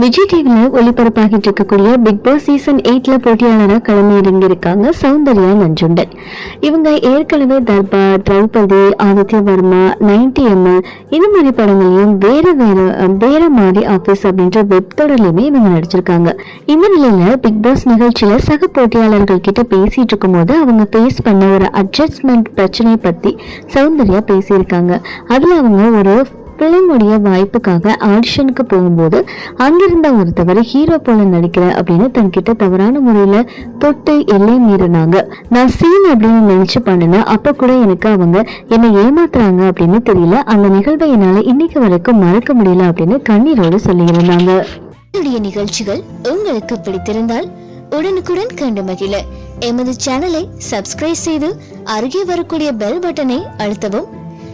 விஜய் டிவில ஒளிபரப்பாகிட்டு இருக்கக்கூடிய big Boss season எயிட்ல போட்டியாளராக களமிறங்கி இருக்காங்க சௌந்தர்யா நஞ்சுண்டன் இவங்க ஏற்கனவே தர்பார் திரௌபதி ஆதித்ய வர்மா நைன்டி எம்எல் இந்த மாதிரி படங்களையும் வேற வேற வேற மாதிரி ஆபீஸ் அப்படின்ற வெப் தொடர்லையுமே இவங்க நடிச்சிருக்காங்க. இந்த நிலையில பிக் பாஸ் நிகழ்ச்சியில சக போட்டியாளர்கள் கிட்ட பேசிட்டு இருக்கும்போது அவங்க ஃபேஸ் பண்ண ஒரு அட்ஜஸ்ட்மெண்ட் பிரச்சனை பத்தி சௌந்தர்யா பேசியிருக்காங்க. அதுல அவங்க ஒரு பிள்ளைங்களுடைய வாய்ப்புக்காக ஆடிஷனுக்கு போகும்போது அங்கிருந்த ஒருத்தவர் ஹீரோ போல நடிக்கிற அப்படின்னு தன்கிட்ட தவறான முறையில தொட்டு எல்லை மீறினாங்க. நான் சீன் அப்படின்னு நினைச்சு பண்ணினேன் அப்ப கூட எனக்கு அவங்க என்னை ஏமாத்துறாங்க அப்படின்னு தெரியல. அந்த நிகழ்வை என்னால இன்னைக்கு வரைக்கும் மறக்க முடியல அப்படின்னு கண்ணீரோடு சொல்லியிருந்தாங்க. என்னுடைய நிகழ்ச்சிகள் உங்களுக்கு பிடித்திருந்தால் உடனுக்குடன் கண்டு மகிழ. எமது சேனலை சப்ஸ்கிரைப் செய்து அருகே வரக்கூடிய பெல் பட்டனை அழுத்தவும்